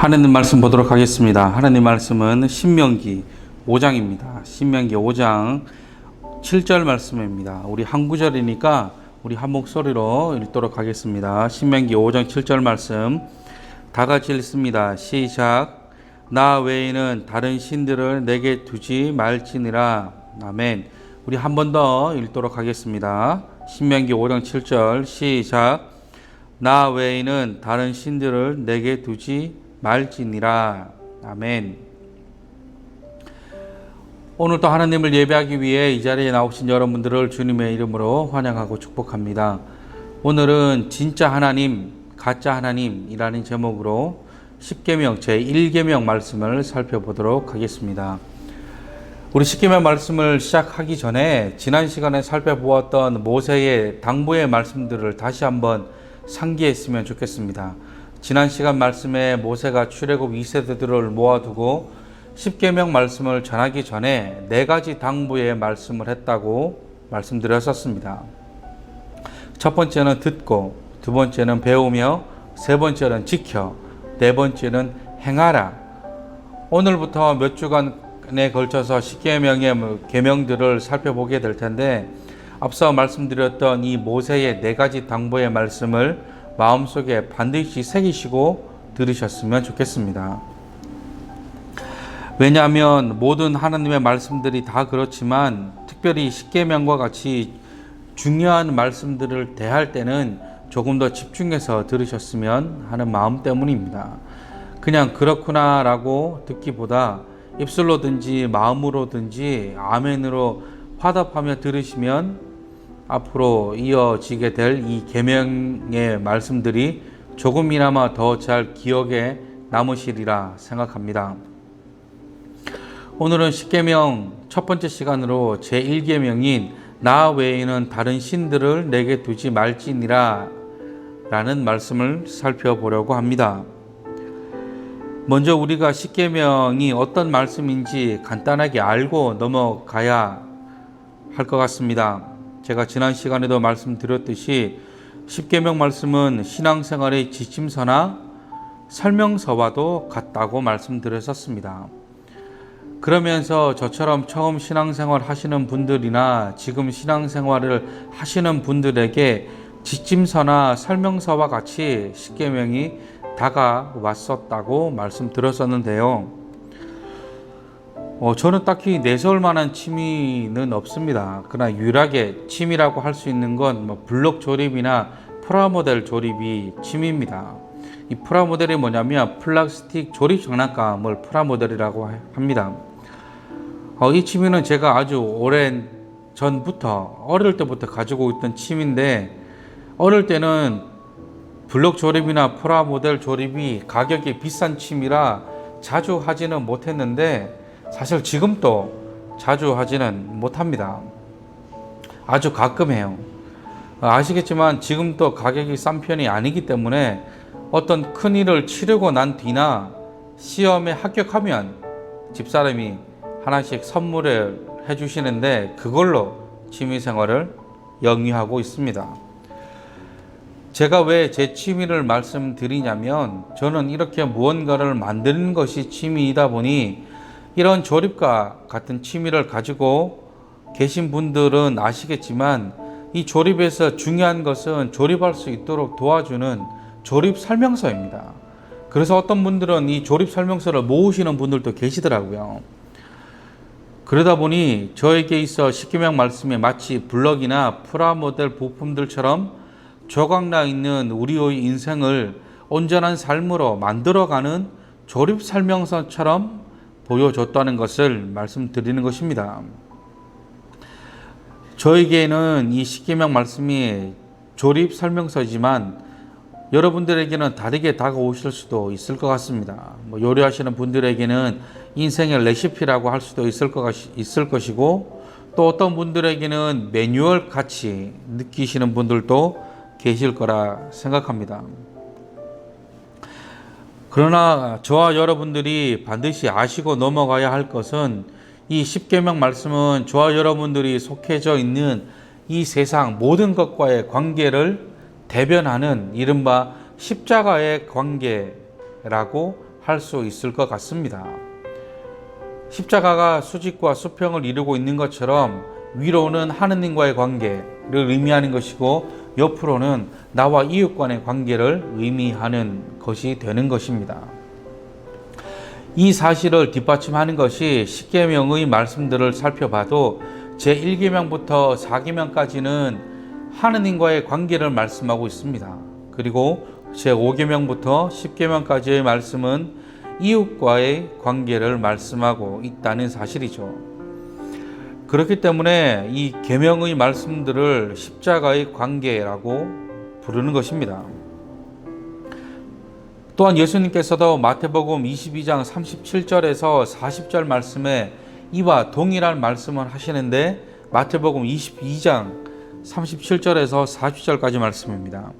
하나님 말씀 보도록 하겠습니다. 하나님 말씀은 신명기 5장입니다. 신명기 5장 7절 말씀입니다. 우리 한 구절이니까 우리 한 목소리로 읽도록 하겠습니다. 신명기 5장 7절 말씀 다 같이 읽습니다. 시작. 나 외에는 다른 신들을 내게 두지 말지니라. 아멘. 우리 한 번 더 읽도록 하겠습니다. 신명기 5장 7절 시작. 나 외에는 다른 신들을 내게 두지 말지니라. 아멘. 오늘도 하나님을 예배하기 위해 이 자리에 나오신 여러분들을 주님의 이름으로 환영하고 축복합니다. 오늘은 진짜 하나님, 가짜 하나님이라는 제목으로 10계명 제1계명 말씀을 살펴보도록 하겠습니다. 우리 10계명 말씀을 시작하기 전에 지난 시간에 살펴보았던 모세의 당부의 말씀들을 다시 한번 상기했으면 좋겠습니다. 지난 시간 말씀에 모세가 출애굽 2세대들을 모아두고 10계명 말씀을 전하기 전에 네 가지 당부의 말씀을 했다고 말씀드렸었습니다. 첫 번째는 듣고, 두 번째는 배우며, 세 번째는 지켜, 네 번째는 행하라. 오늘부터 몇 주간에 걸쳐서 10계명의 계명들을 살펴보게 될 텐데 앞서 말씀드렸던 이 모세의 네 가지 당부의 말씀을 마음속에 반드시 새기시고 들으셨으면 좋겠습니다. 왜냐하면 모든 하나님의 말씀들이 다 그렇지만 특별히 십계명과 같이 중요한 말씀들을 대할 때는 조금 더 집중해서 들으셨으면 하는 마음 때문입니다. 그냥 그렇구나라고 듣기보다 입술로든지 마음으로든지 아멘으로 화답하며 들으시면 앞으로 이어지게 될 이 계명의 말씀들이 조금이나마 더 잘 기억에 남으시리라 생각합니다. 오늘은 십계명 첫 번째 시간으로 제 1계명인 나 외에는 다른 신들을 내게 두지 말지니라 라는 말씀을 살펴보려고 합니다. 먼저 우리가 십계명이 어떤 말씀인지 간단하게 알고 넘어가야 할 것 같습니다. 제가 지난 시간에도 말씀드렸듯이 십계명 말씀은 신앙생활의 지침서나 설명서와도 같다고 말씀드렸었습니다. 그러면서 저처럼 처음 신앙생활 하시는 분들이나 지금 신앙생활을 하시는 분들에게 지침서나 설명서와 같이 십계명이 다가왔었다고 말씀드렸었는데요. 어, 저는 딱히 내세울 만한 취미는 없습니다. 그러나 유일하게 취미라고 할 수 있는 건 뭐 블록 조립이나 프라모델 조립이 취미입니다. 이 프라모델이 뭐냐면 플라스틱 조립 장난감을 프라모델이라고 합니다. 어, 이 취미는 제가 아주 오랜 전부터 어릴 때부터 가지고 있던 취미인데 어릴 때는 블록 조립이나 프라모델 조립이 가격이 비싼 취미라 자주 하지는 못했는데 사실 지금도 자주 하지는 못합니다. 아주 가끔 해요. 아시겠지만 지금도 가격이 싼 편이 아니기 때문에 어떤 큰 일을 치르고 난 뒤나 시험에 합격하면 집사람이 하나씩 선물을 해주시는데 그걸로 취미생활을 영위하고 있습니다. 제가 왜 제 취미를 말씀드리냐면 저는 이렇게 무언가를 만드는 것이 취미이다 보니 이런 조립과 같은 취미를 가지고 계신 분들은 아시겠지만 이 조립에서 중요한 것은 조립할 수 있도록 도와주는 조립 설명서입니다. 그래서 어떤 분들은 이 조립 설명서를 모으시는 분들도 계시더라고요. 그러다 보니 저에게 있어 십계명 말씀에 마치 블럭이나 프라모델 부품들처럼 조각나 있는 우리의 인생을 온전한 삶으로 만들어가는 조립 설명서처럼 보여줬다는 것을 말씀드리는 것입니다. 저에게는 이 십계명 말씀이 조립 설명서지만 여러분들에게는 다르게 다가오실 수도 있을 것 같습니다. 뭐 요리하시는 분들에게는 인생의 레시피라고 할 수도 있을 것 있을 것이고 또 어떤 분들에게는 매뉴얼 같이 느끼시는 분들도 계실 거라 생각합니다. 그러나 저와 여러분들이 반드시 아시고 넘어가야 할 것은 이 십계명 말씀은 저와 여러분들이 속해져 있는 이 세상 모든 것과의 관계를 대변하는 이른바 십자가의 관계라고 할 수 있을 것 같습니다. 십자가가 수직과 수평을 이루고 있는 것처럼 위로는 하느님과의 관계를 의미하는 것이고 옆으로는 나와 이웃 간의 관계를 의미하는 것이 되는 것입니다. 이 사실을 뒷받침하는 것이 십계명의 말씀들을 살펴봐도 제1계명부터 4계명까지는 하느님과의 관계를 말씀하고 있습니다. 그리고 제5계명부터 10계명까지의 말씀은 이웃과의 관계를 말씀하고 있다는 사실이죠. 그렇기 때문에 이 계명의 말씀들을 십자가의 관계라고 부르는 것입니다. 또한 예수님께서도 마태복음 22장 37절에서 40절 말씀에 이와 동일한 말씀을 하시는데 마태복음 22장 37절에서 40절까지 말씀입니다.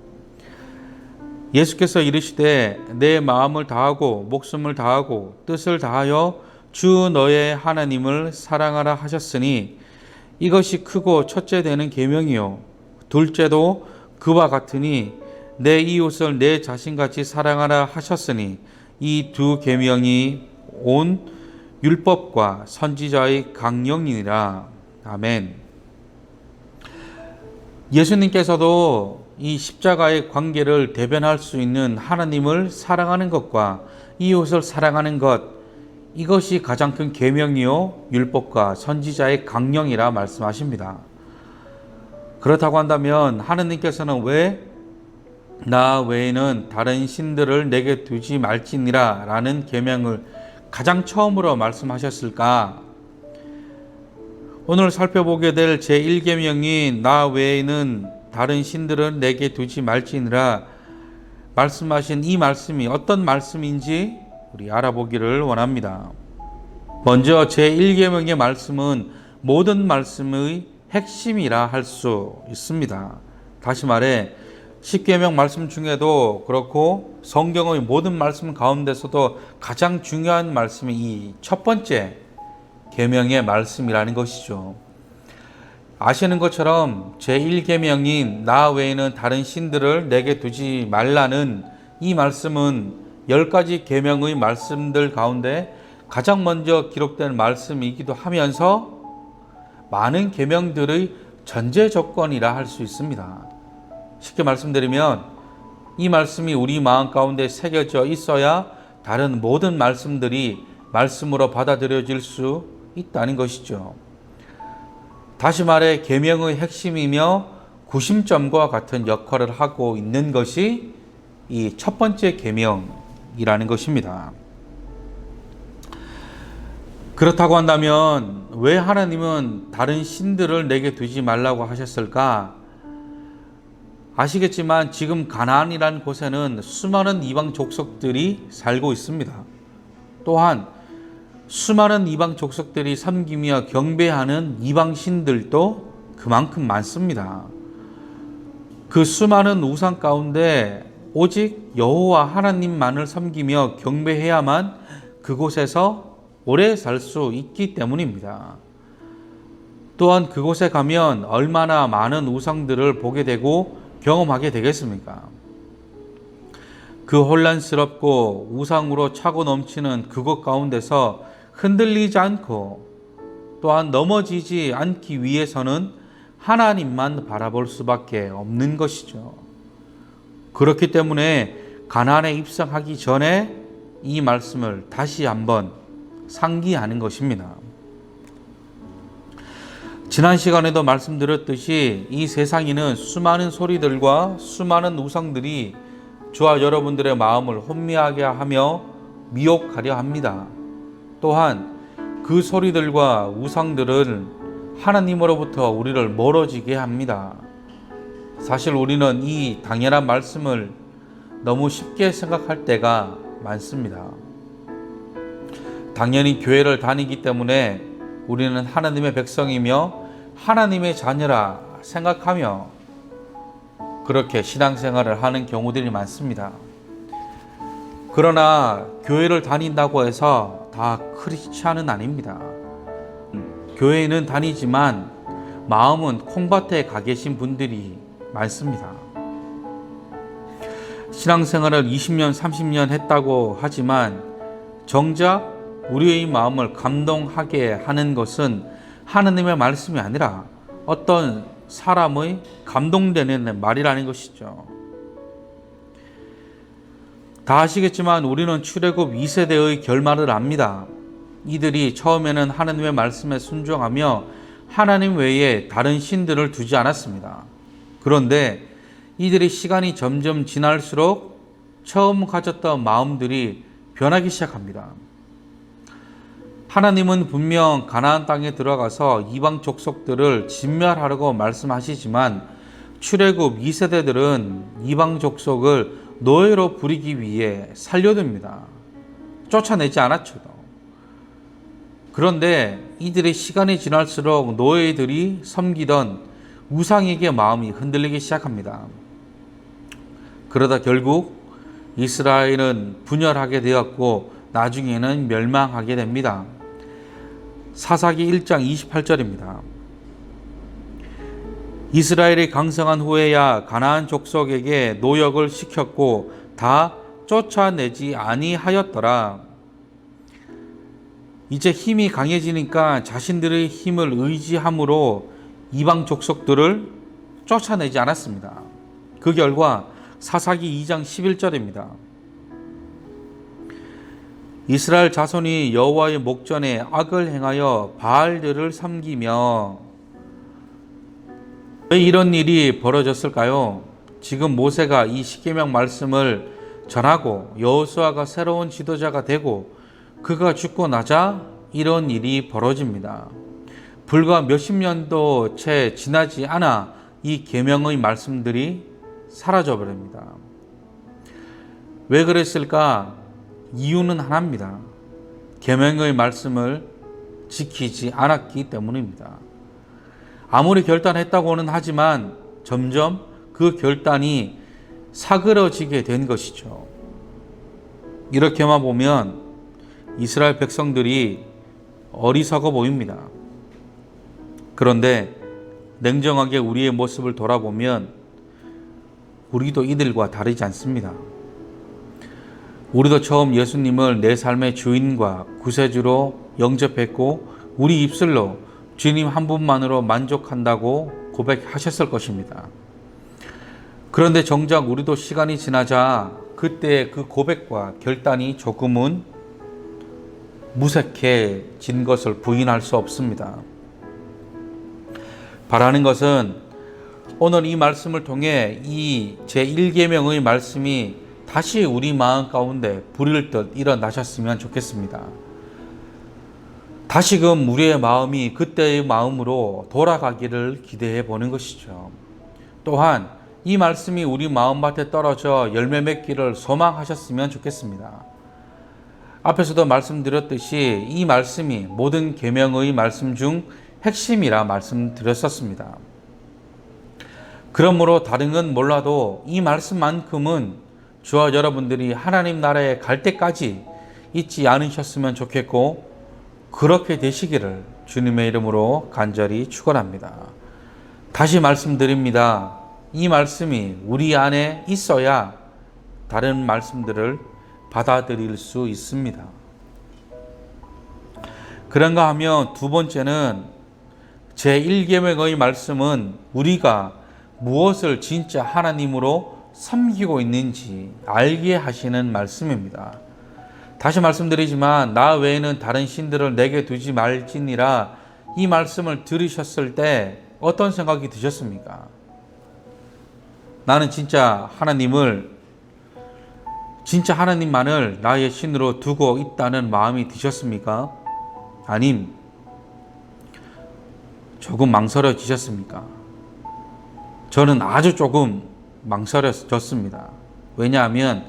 예수께서 이르시되 내 마음을 다하고 목숨을 다하고 뜻을 다하여 주 너의 하나님을 사랑하라 하셨으니 이것이 크고 첫째 되는 계명이요 둘째도 그와 같으니 내 이웃을 내 자신같이 사랑하라 하셨으니 이 두 계명이 온 율법과 선지자의 강령이니라 아멘. 예수님께서도 이 십자가의 관계를 대변할 수 있는 하나님을 사랑하는 것과 이웃을 사랑하는 것 이것이 가장 큰 계명이요 율법과 선지자의 강령이라 말씀하십니다. 그렇다고 한다면 하느님께서는 왜 나 외에는 다른 신들을 내게 두지 말지니라 라는 계명을 가장 처음으로 말씀하셨을까? 오늘 살펴보게 될 제1계명이 나 외에는 다른 신들은 내게 두지 말지니라 말씀하신 이 말씀이 어떤 말씀인지 우리 알아보기를 원합니다. 먼저 제1계명의 말씀은 모든 말씀의 핵심이라 할 수 있습니다. 다시 말해 10계명 말씀 중에도 그렇고 성경의 모든 말씀 가운데서도 가장 중요한 말씀이 이 첫 번째 계명의 말씀이라는 것이죠. 아시는 것처럼 제1계명인 나 외에는 다른 신들을 내게 두지 말라는 이 말씀은 열 가지 계명의 말씀들 가운데 가장 먼저 기록된 말씀이기도 하면서 많은 계명들의 전제 조건이라 할 수 있습니다. 쉽게 말씀드리면 이 말씀이 우리 마음 가운데 새겨져 있어야 다른 모든 말씀들이 말씀으로 받아들여질 수 있다는 것이죠. 다시 말해 계명의 핵심이며 구심점과 같은 역할을 하고 있는 것이 이 첫 번째 계명 이라는 것입니다. 그렇다고 한다면 왜 하나님은 다른 신들을 내게 두지 말라고 하셨을까? 아시겠지만 지금 가나안이라는 곳에는 수많은 이방 족속들이 살고 있습니다. 또한 수많은 이방 족속들이 섬기며 경배하는 이방 신들도 그만큼 많습니다. 그 수많은 우상 가운데 오직 여호와 하나님만을 섬기며 경배해야만 그곳에서 오래 살 수 있기 때문입니다. 또한 그곳에 가면 얼마나 많은 우상들을 보게 되고 경험하게 되겠습니까? 그 혼란스럽고 우상으로 차고 넘치는 그곳 가운데서 흔들리지 않고 또한 넘어지지 않기 위해서는 하나님만 바라볼 수밖에 없는 것이죠. 그렇기 때문에 가나안에 입성하기 전에 이 말씀을 다시 한번 상기하는 것입니다. 지난 시간에도 말씀드렸듯이 이 세상에는 수많은 소리들과 수많은 우상들이 저와 여러분들의 마음을 혼미하게 하며 미혹하려 합니다. 또한 그 소리들과 우상들은 하나님으로부터 우리를 멀어지게 합니다. 사실 우리는 이 당연한 말씀을 너무 쉽게 생각할 때가 많습니다. 당연히 교회를 다니기 때문에 우리는 하나님의 백성이며 하나님의 자녀라 생각하며 그렇게 신앙생활을 하는 경우들이 많습니다. 그러나 교회를 다닌다고 해서 다 크리스찬은 아닙니다. 교회는 다니지만 마음은 콩밭에 가 계신 분들이 많습니다. 신앙생활을 20년, 30년 했다고 하지만 정작 우리의 마음을 감동하게 하는 것은 하나님의 말씀이 아니라 어떤 사람의 감동되는 말이라는 것이죠. 다 아시겠지만 우리는 출애굽 2세대의 결말을 압니다. 이들이 처음에는 하나님의 말씀에 순종하며 하나님 외에 다른 신들을 두지 않았습니다. 그런데 이들이 시간이 점점 지날수록 처음 가졌던 마음들이 변하기 시작합니다. 하나님은 분명 가나안 땅에 들어가서 이방 족속들을 진멸하려고 말씀하시지만 출애굽 2세대들은 이방 족속을 노예로 부리기 위해 살려둡니다. 쫓아내지 않았죠. 그런데 이들의 시간이 지날수록 노예들이 섬기던 우상에게 마음이 흔들리기 시작합니다. 그러다 결국 이스라엘은 분열하게 되었고 나중에는 멸망하게 됩니다. 사사기 1장 28절입니다. 이스라엘이 강성한 후에야 가나안 족속에게 노역을 시켰고 다 쫓아내지 아니하였더라. 이제 힘이 강해지니까 자신들의 힘을 의지함으로 이방 족속들을 쫓아내지 않았습니다. 그 결과 사사기 2장 11절입니다. 이스라엘 자손이 여호와의 목전에 악을 행하여 바알들을 섬기며 왜 이런 일이 벌어졌을까요? 지금 모세가 이 십계명 말씀을 전하고 여호수아가 새로운 지도자가 되고 그가 죽고 나자 이런 일이 벌어집니다. 불과 몇십 년도 채 지나지 않아 이 계명의 말씀들이 사라져 버립니다. 왜 그랬을까? 이유는 하나입니다. 계명의 말씀을 지키지 않았기 때문입니다. 아무리 결단했다고는 하지만 점점 그 결단이 사그러지게 된 것이죠. 이렇게만 보면 이스라엘 백성들이 어리석어 보입니다. 그런데 냉정하게 우리의 모습을 돌아보면 우리도 이들과 다르지 않습니다. 우리도 처음 예수님을 내 삶의 주인과 구세주로 영접했고 우리 입술로 주님 한 분만으로 만족한다고 고백하셨을 것입니다. 그런데 정작 우리도 시간이 지나자 그때 그 고백과 결단이 조금은 무색해진 것을 부인할 수 없습니다. 바라는 것은 오늘 이 말씀을 통해 이 제1계명의 말씀이 다시 우리 마음 가운데 불일 듯 일어나셨으면 좋겠습니다. 다시금 우리의 마음이 그때의 마음으로 돌아가기를 기대해 보는 것이죠. 또한 이 말씀이 우리 마음밭에 떨어져 열매 맺기를 소망하셨으면 좋겠습니다. 앞에서도 말씀드렸듯이 이 말씀이 모든 계명의 말씀 중 핵심이라 말씀드렸었습니다. 그러므로 다른 건 몰라도 이 말씀만큼은 주와 여러분들이 하나님 나라에 갈 때까지 잊지 않으셨으면 좋겠고 그렇게 되시기를 주님의 이름으로 간절히 축원합니다. 다시 말씀드립니다. 이 말씀이 우리 안에 있어야 다른 말씀들을 받아들일 수 있습니다. 그런가 하면 두 번째는 제1계명의 말씀은 우리가 무엇을 진짜 하나님으로 섬기고 있는지 알게 하시는 말씀입니다. 다시 말씀드리지만 나 외에는 다른 신들을 내게 두지 말지니라 이 말씀을 들으셨을 때 어떤 생각이 드셨습니까? 나는 진짜 하나님을 진짜 하나님만을 나의 신으로 두고 있다는 마음이 드셨습니까? 아님 조금 망설여지셨습니까? 저는 아주 조금 망설여졌습니다. 왜냐하면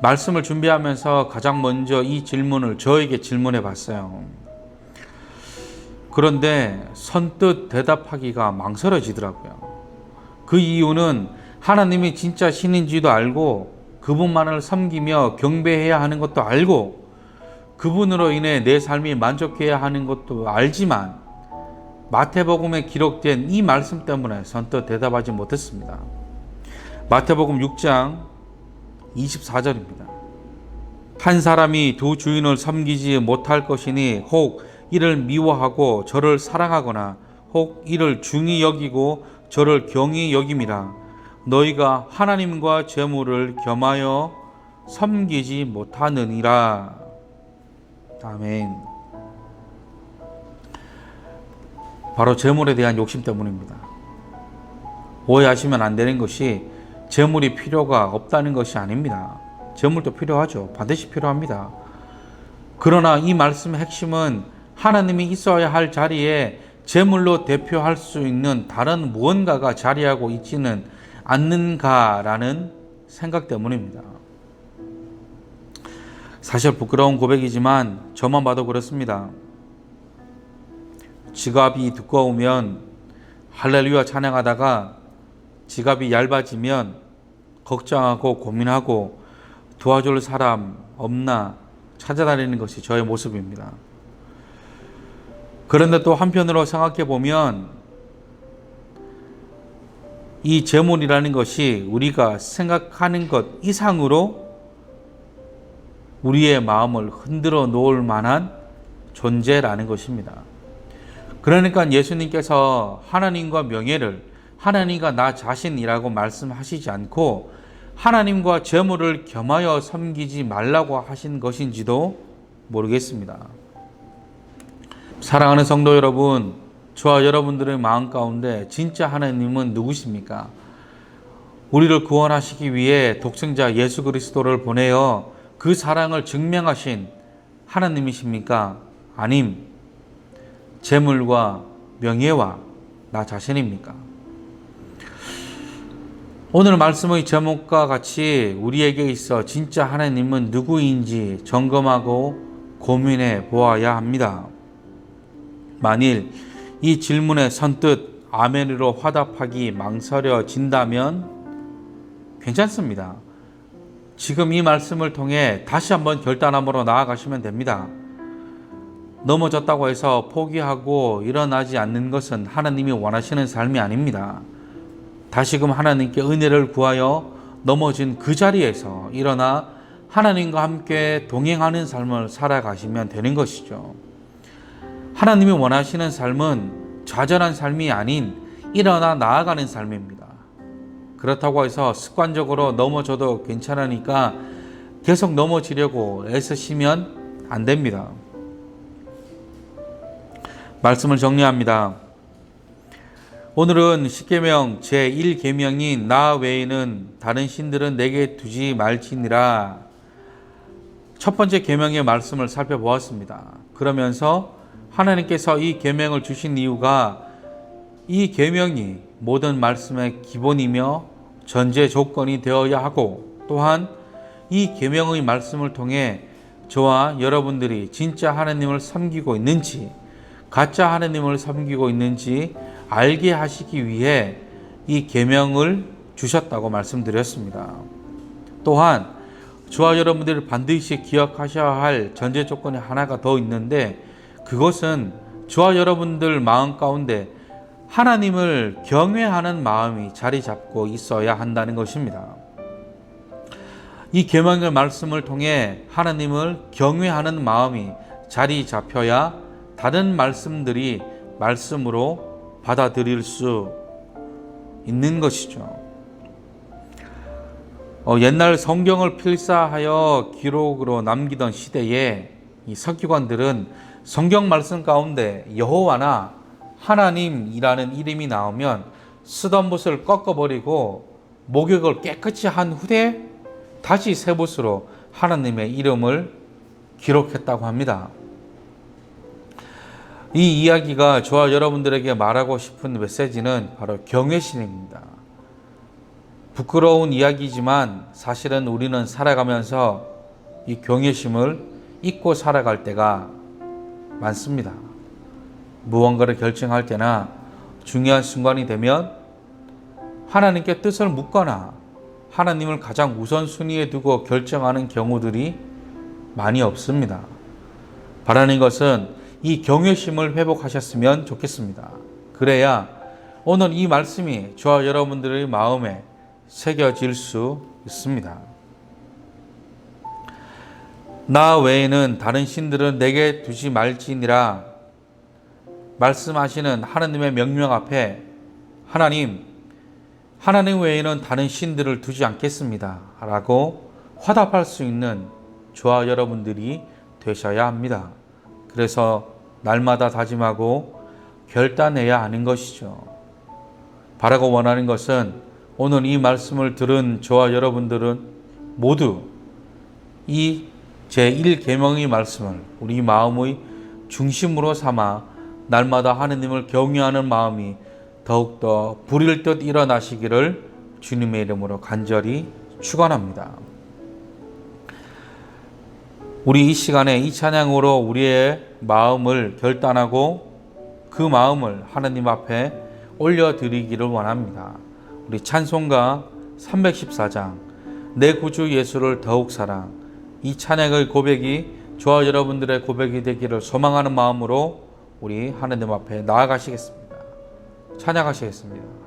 말씀을 준비하면서 가장 먼저 이 질문을 저에게 질문해 봤어요. 그런데 선뜻 대답하기가 망설여지더라고요. 그 이유는 하나님이 진짜 신인지도 알고 그분만을 섬기며 경배해야 하는 것도 알고 그분으로 인해 내 삶이 만족해야 하는 것도 알지만 마태복음에 기록된 이 말씀 때문에 선뜻 대답하지 못했습니다. 마태복음 6장 24절입니다. 한 사람이 두 주인을 섬기지 못할 것이니 혹 이를 미워하고 저를 사랑하거나 혹 이를 중히 여기고 저를 경히 여김이라 너희가 하나님과 재물을 겸하여 섬기지 못하느니라 아멘 바로 재물에 대한 욕심 때문입니다 오해하시면 안 되는 것이 재물이 필요가 없다는 것이 아닙니다 재물도 필요하죠 반드시 필요합니다 그러나 이 말씀의 핵심은 하나님이 있어야 할 자리에 제물로 대표할 수 있는 다른 무언가가 자리하고 있지는 않는가라는 생각 때문입니다. 사실 부끄러운 고백이지만 저만 봐도 그렇습니다. 지갑이 두꺼우면 할렐루야 찬양하다가 지갑이 얇아지면 걱정하고 고민하고 도와줄 사람 없나 찾아다니는 것이 저의 모습입니다. 그런데 또 한편으로 생각해 보면 이 재물이라는 것이 우리가 생각하는 것 이상으로 우리의 마음을 흔들어 놓을 만한 존재라는 것입니다. 그러니까 예수님께서 하나님과 명예를 하나님과 나 자신이라고 말씀하시지 않고 하나님과 재물을 겸하여 섬기지 말라고 하신 것인지도 모르겠습니다. 사랑하는 성도 여러분, 저와 여러분들의 마음 가운데 진짜 하나님은 누구십니까? 우리를 구원하시기 위해 독생자 예수 그리스도를 보내어 그 사랑을 증명하신 하나님이십니까? 아님, 재물과 명예와 나 자신입니까? 오늘 말씀의 제목과 같이 우리에게 있어 진짜 하나님은 누구인지 점검하고 고민해 보아야 합니다. 만일 이 질문에 선뜻 아멘으로 화답하기 망설여진다면 괜찮습니다. 지금 이 말씀을 통해 다시 한번 결단함으로 나아가시면 됩니다. 넘어졌다고 해서 포기하고 일어나지 않는 것은 하나님이 원하시는 삶이 아닙니다. 다시금 하나님께 은혜를 구하여 넘어진 그 자리에서 일어나 하나님과 함께 동행하는 삶을 살아가시면 되는 것이죠. 하나님이 원하시는 삶은 좌절한 삶이 아닌 일어나 나아가는 삶입니다. 그렇다고 해서 습관적으로 넘어져도 괜찮으니까 계속 넘어지려고 애쓰시면 안 됩니다. 말씀을 정리합니다. 오늘은 십계명 제1계명인 나 외에는 다른 신들은 내게 두지 말지니라 첫 번째 계명의 말씀을 살펴보았습니다. 그러면서 하나님께서 이 계명을 주신 이유가 이 계명이 모든 말씀의 기본이며 전제 조건이 되어야 하고 또한 이 계명의 말씀을 통해 저와 여러분들이 진짜 하나님을 섬기고 있는지 가짜 하나님을 섬기고 있는지 알게 하시기 위해 이 계명을 주셨다고 말씀드렸습니다. 또한 저와 여러분들이 반드시 기억하셔야 할 전제 조건이 하나가 더 있는데 그것은 저와 여러분들 마음 가운데 하나님을 경외하는 마음이 자리 잡고 있어야 한다는 것입니다. 이 계명의 말씀을 통해 하나님을 경외하는 마음이 자리 잡혀야 다른 말씀들이 말씀으로 받아들일 수 있는 것이죠. 어, 옛날 성경을 필사하여 기록으로 남기던 시대에 이 석기관들은 성경 말씀 가운데 여호와나 하나님이라는 이름이 나오면 쓰던 붓을 꺾어버리고 목욕을 깨끗이 한 후에 다시 새 붓으로 하나님의 이름을 기록했다고 합니다. 이 이야기가 저와 여러분들에게 말하고 싶은 메시지는 바로 경외심입니다. 부끄러운 이야기지만 사실은 우리는 살아가면서 이 경외심을 잊고 살아갈 때가 많습니다. 무언가를 결정할 때나 중요한 순간이 되면 하나님께 뜻을 묻거나 하나님을 가장 우선순위에 두고 결정하는 경우들이 많이 없습니다. 바라는 것은 이 경외심을 회복하셨으면 좋겠습니다. 그래야 오늘 이 말씀이 저와 여러분들의 마음에 새겨질 수 있습니다. 나 외에는 다른 신들은 내게 두지 말지니라 말씀하시는 하나님의 명령 앞에 하나님 하나님 외에는 다른 신들을 두지 않겠습니다. 라고 화답할 수 있는 저와 여러분들이 되셔야 합니다. 그래서 날마다 다짐하고 결단해야 하는 것이죠. 바라고 원하는 것은 오늘 이 말씀을 들은 저와 여러분들은 모두 이 제1계명의 말씀을 우리 마음의 중심으로 삼아 날마다 하느님을 경외하는 마음이 더욱더 불일 듯 일어나시기를 주님의 이름으로 간절히 축원합니다. 우리 이 시간에 이 찬양으로 우리의 마음을 결단하고 그 마음을 하나님 앞에 올려드리기를 원합니다. 우리 찬송가 314장 내 구주 예수를 더욱 사랑 이 찬양의 고백이 저와 여러분들의 고백이 되기를 소망하는 마음으로 우리 하나님 앞에 나아가시겠습니다. 찬양하시겠습니다.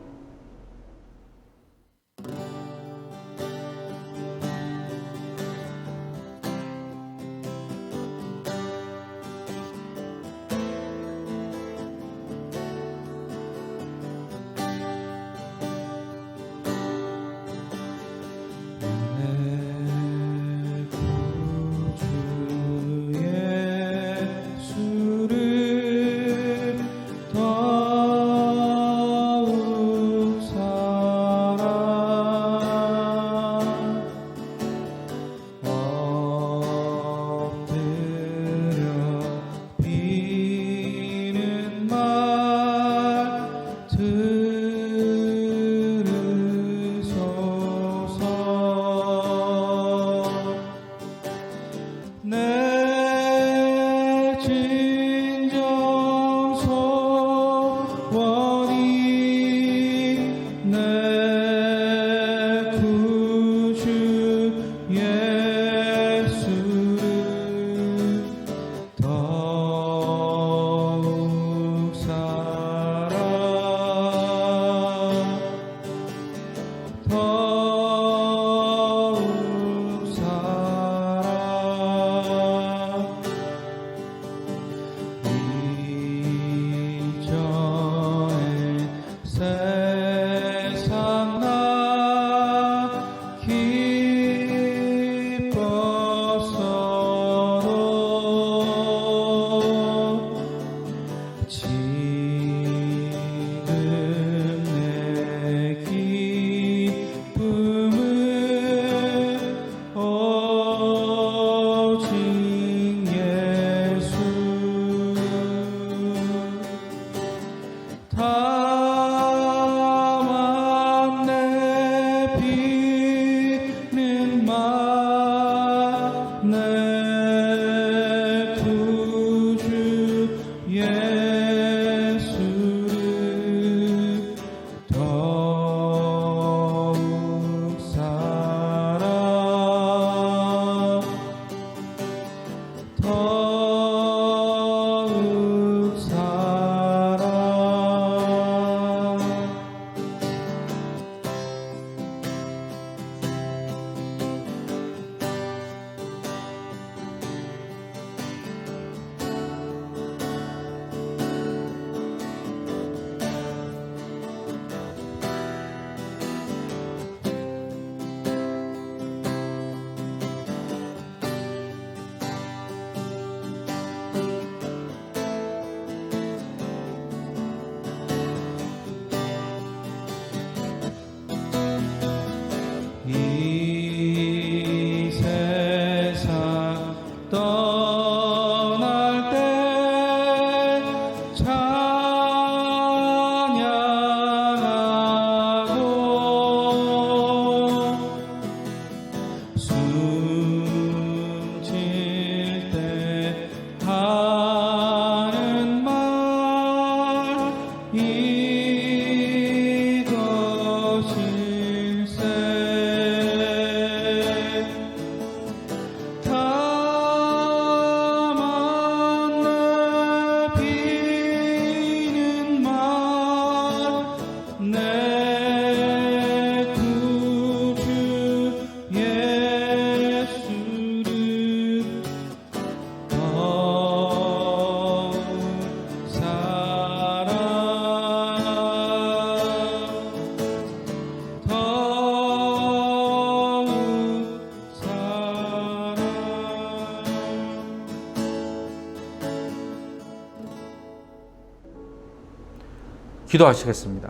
기도하시겠습니다.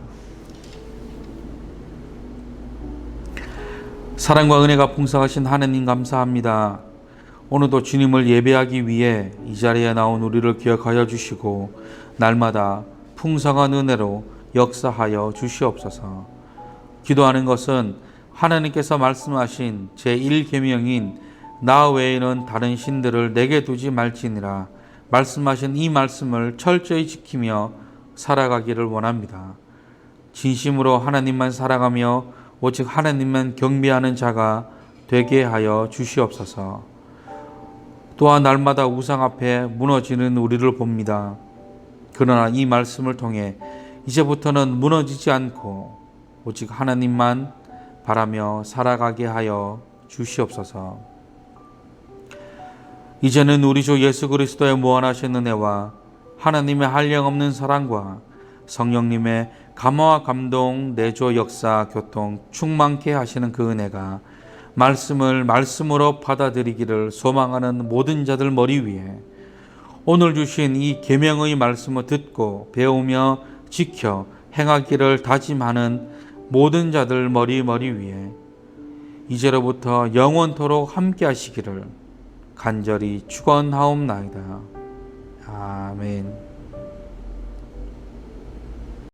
사랑과 은혜가 풍성하신 하나님 감사합니다. 오늘도 주님을 예배하기 위해 이 자리에 나온 우리를 기억하여 주시고 날마다 풍성한 은혜로 역사하여 주시옵소서. 기도하는 것은 하나님께서 말씀하신 제1계명인 나 외에는 다른 신들을 내게 두지 말지니라 말씀하신 이 말씀을 철저히 지키며 살아가기를 원합니다. 진심으로 하나님만 사랑하며 오직 하나님만 경배하는 자가 되게 하여 주시옵소서. 또한 날마다 우상 앞에 무너지는 우리를 봅니다. 그러나 이 말씀을 통해 이제부터는 무너지지 않고 오직 하나님만 바라며 살아가게 하여 주시옵소서. 이제는 우리 주 예수 그리스도의 무한하신 은혜와 하나님의 한량없는 사랑과 성령님의 감화와 감동, 내조 역사, 교통 충만케 하시는 그 은혜가 말씀을 말씀으로 받아들이기를 소망하는 모든 자들 머리 위에 오늘 주신 이 계명의 말씀을 듣고 배우며 지켜 행하기를 다짐하는 모든 자들 머리 머리 위에 이제로부터 영원토록 함께 하시기를 간절히 축원하옵나이다. 아멘.